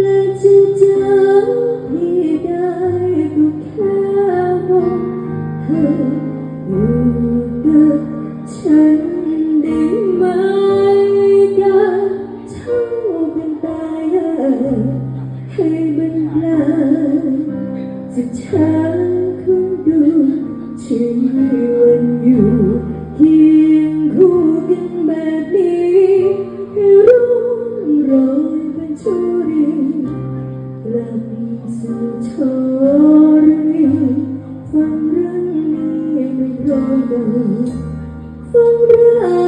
และจะจำพี่ได้ก็แค่บอกเธอว่กัฉันได้ไหมกันเท่าเป็นตายให้มันลาจากฉัคงดูชิต กลับสู่ทรีฟังเรื่องนี้ไม่ตรอกันฟังเรื่อง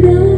让我